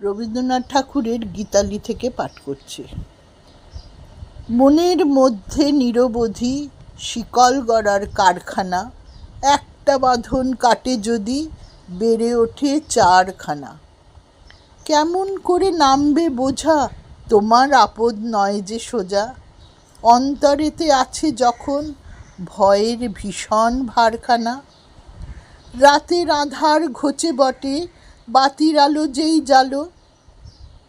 রবীন্দ্রনাথ ঠাকুরের গীতালি থেকে পাঠ করছে। মনের মধ্যে নিরবধি শিকল গড়ার কারখানা, একটা বাঁধন কাটে যদি বেড়ে ওঠে চারখানা। কেমন করে নামবে বোঝা, তোমার আপদ নয় যে সোজা। অন্তরেতে আছে যখন ভয়ের ভীষণ ভারখানা। রাতের আধার ঘোচে বটে বাতির আলো যেই জালো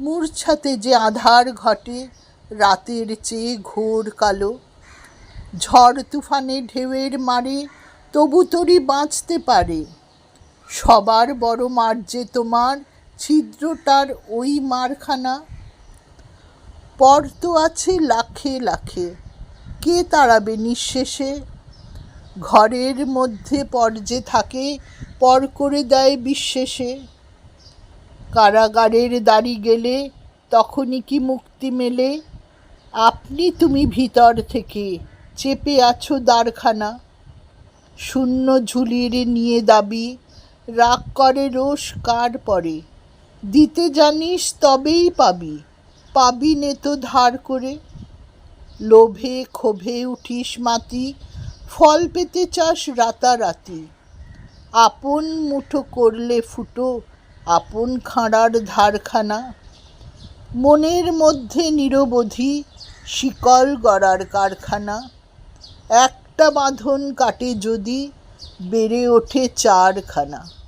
মূর্ছাতে যে আধার ঘটে, রাতের চেয়ে ঘোর কালো। ঝড় তুফানে ঢেউয়ের মারে, তবু তরি বাঁচতে পারে। সবার বড় মার যে তোমার, ছিদ্রটার ওই মারখানা। পর তো আছে লাখে লাখে, কে তাড়াবে নিঃশেষে? ঘরের মধ্যে পর যে থাকে, পর করে দেয় বিশ্বাসে কারাগারের দাড়ি গেলে তখনই কি মুক্তি মেলে? আপনি তুমি ভিতর থেকে চেপে আছো দ্বারখানা। শূন্য ঝুলিয়ে নিয়ে দাবি, রাগ করে রোষ কার পরে? দিতে জানিস তবেই পাবি পাবি নে তো ধার করে। লোভে ক্ষোভে উঠিস মাতি, ফল পেতে চাস রাতারাতি। আপন মুঠো করলে ফুটো আপন খাঁড়ার ধারখানা। মনের মধ্যে নিরবধি শিকল গড়ার কারখানা। একটা বাঁধন কাটে যদি বেড়ে ওঠে চারখানা।